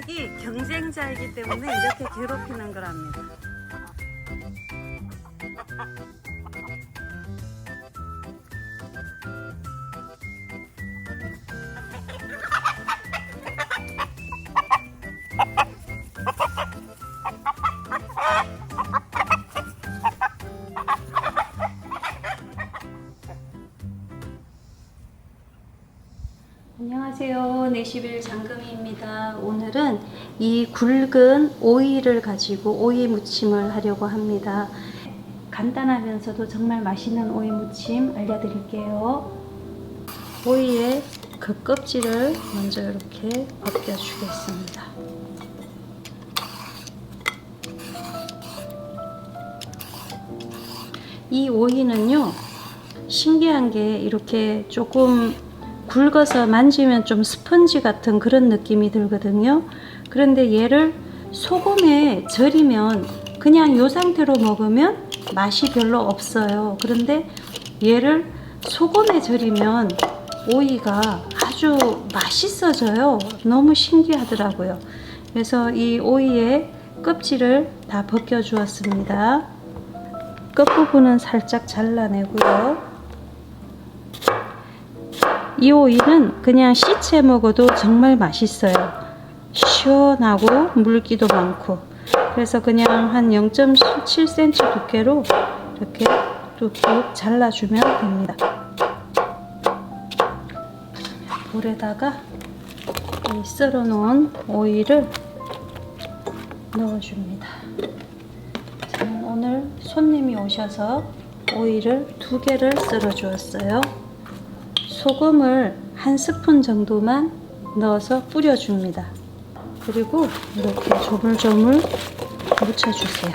호박이 경쟁자이기 때문에 이렇게 괴롭히는 거랍니다. 안녕하세요. 네시빌 장금희입니다. 오늘은 이 굵은 오이를 가지고 오이 무침을 하려고 합니다. 간단하면서도 정말 맛있는 오이 무침 알려드릴게요. 오이의 그 껍질을 먼저 이렇게 벗겨주겠습니다. 이 오이는요, 신기한 게 이렇게 조금 굵어서 만지면 좀 스펀지 같은 그런 느낌이 들거든요. 그런데 얘를 소금에 절이면 그냥 이 상태로 먹으면 맛이 별로 없어요. 그런데 얘를 소금에 절이면 오이가 아주 맛있어져요. 너무 신기하더라고요. 그래서 이 오이의 껍질을 다 벗겨 주었습니다. 끝부분은 살짝 잘라내고요. 이 오이는 그냥 씻해 먹어도 정말 맛있어요. 시원하고 물기도 많고. 그래서 그냥 한 0.7cm 두께로 이렇게 뚝뚝 잘라주면 됩니다. 볼에다가 이 썰어 놓은 오이를 넣어줍니다. 저는 오늘 손님이 오셔서 오이를 두 개를 썰어 주었어요. 소금을 한 스푼 정도만 넣어서 뿌려줍니다. 그리고 이렇게 조물조물 묻혀주세요.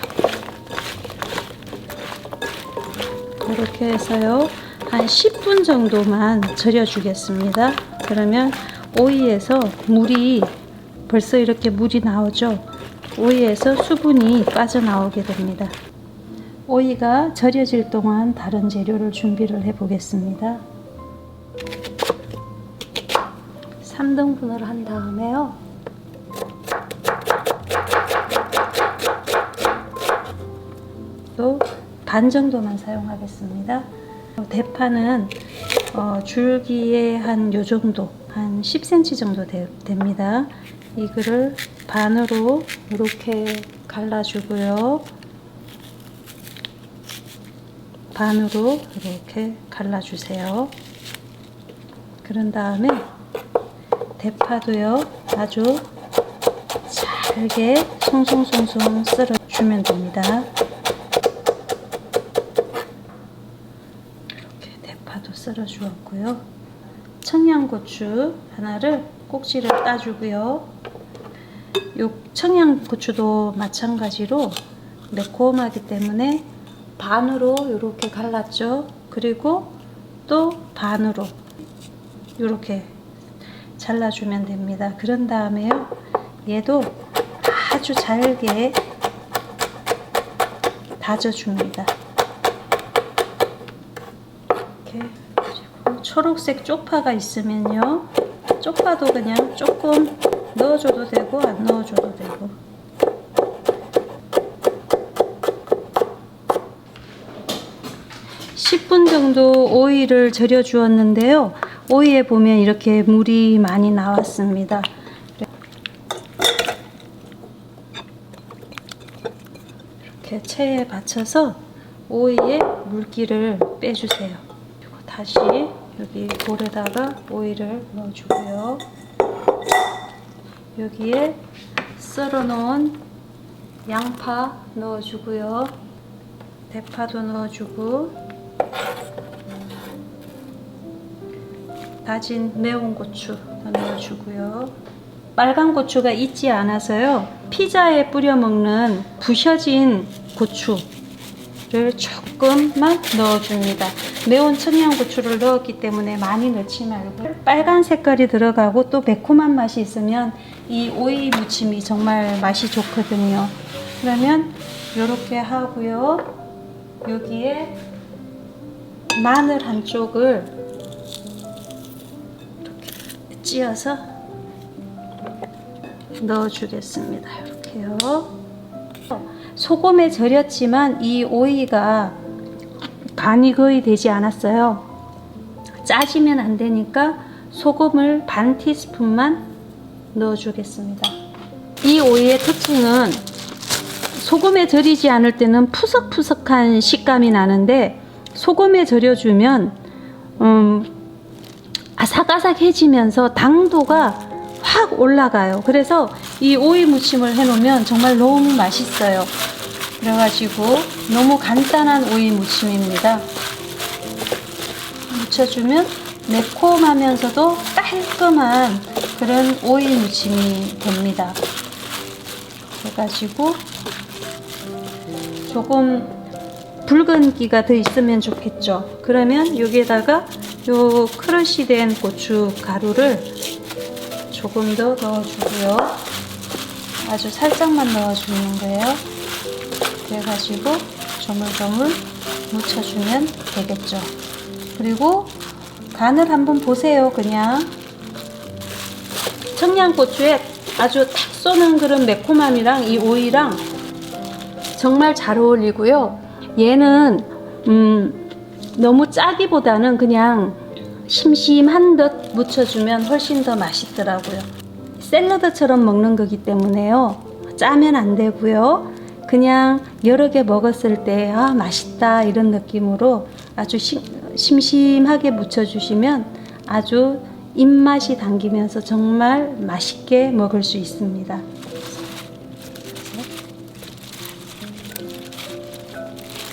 이렇게 해서요. 한 10분 정도만 절여주겠습니다. 그러면 오이에서 물이 벌써 이렇게 물이 나오죠. 오이에서 수분이 빠져나오게 됩니다. 오이가 절여질 동안 다른 재료를 준비를 해 보겠습니다. 3등분을 한 다음에요. 또 반 정도만 사용하겠습니다. 대파는 어, 줄기에 한 요 정도, 한 10cm 정도 되, 됩니다. 이거를 반으로 이렇게 갈라주고요. 반으로 이렇게 갈라주세요. 그런 다음에 대파도요 아주 잘게 송송송송 썰어주면 됩니다. 이렇게 대파도 썰어주었고요. 청양고추 하나를 꼭지를 따주고요. 요 청양고추도 마찬가지로 매콤하기 때문에 반으로 이렇게 갈랐죠. 그리고 또 반으로 이렇게 잘라주면 됩니다. 그런 다음에요. 얘도 아주 잘게 다져줍니다. 이렇게 초록색 쪽파가 있으면요. 쪽파도 그냥 조금 넣어줘도 되고 안 넣어줘도 되고 10분 정도 오이를 절여 주었는데요. 오이에 보면 이렇게 물이 많이 나왔습니다. 이렇게 체에 받쳐서 오이에 물기를 빼주세요. 그리고 다시 여기 볼에다가 오이를 넣어주고요. 여기에 썰어 놓은 양파 넣어주고요. 대파도 넣어주고 다진 매운 고추 넣어주고요. 빨간 고추가 있지 않아서요. 피자에 뿌려 먹는 부셔진 고추를 조금만 넣어줍니다. 매운 청양고추를 넣었기 때문에 많이 넣지 말고 빨간 색깔이 들어가고 또 매콤한 맛이 있으면 이 오이 무침이 정말 맛이 좋거든요. 그러면 이렇게 하고요. 여기에 마늘 한 쪽을 찧어서 넣어주겠습니다. 이렇게요. 소금에 절였지만 이 오이가 간이 거의 되지 않았어요. 짜지면 안 되니까 소금을 반 티스푼만 넣어주겠습니다. 이 오이의 특징은 소금에 절이지 않을 때는 푸석푸석한 식감이 나는데 소금에 절여주면 음, 아삭아삭해지면서 당도가 확 올라가요. 그래서 이 오이 무침을 해놓으면 정말 너무 맛있어요. 그래가지고 너무 간단한 오이 무침입니다. 묻혀주면 매콤하면서도 깔끔한 그런 오이 무침이 됩니다. 그래가지고 조금 붉은 기가 더 있으면 좋겠죠. 그러면 여기에다가 요 크러쉬 된 고추 가루를 조금 더 넣어주고요. 아주 살짝만 넣어주는 거예요. 그래가지고 조물조물 묻혀주면 되겠죠. 그리고 간을 한번 보세요. 그냥 청양고추에 아주 탁 쏘는 그런 매콤함이랑 이 오이랑 정말 잘 어울리고요. 얘는 음, 너무 짜기보다는 그냥 심심한 듯 묻혀주면 훨씬 더 맛있더라고요. 샐러드처럼 먹는 거기 때문에요. 짜면 안 되고요. 그냥 여러 개 먹었을 때, 아, 맛있다, 이런 느낌으로 아주 심, 심심하게 묻혀주시면 아주 입맛이 당기면서 정말 맛있게 먹을 수 있습니다.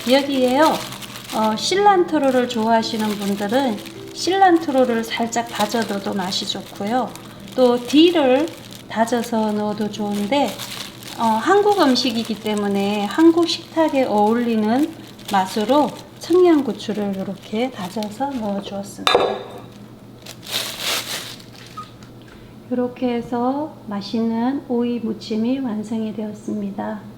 여기에요. 어, 실란트로를 좋아하시는 분들은 실란트로를 살짝 다져 넣어도 맛이 좋고요. 또 딜을 다져서 넣어도 좋은데 어, 한국 음식이기 때문에 한국 식탁에 어울리는 맛으로 청양고추를 이렇게 다져서 넣어 주었습니다. 이렇게 해서 맛있는 오이 무침이 완성이 되었습니다.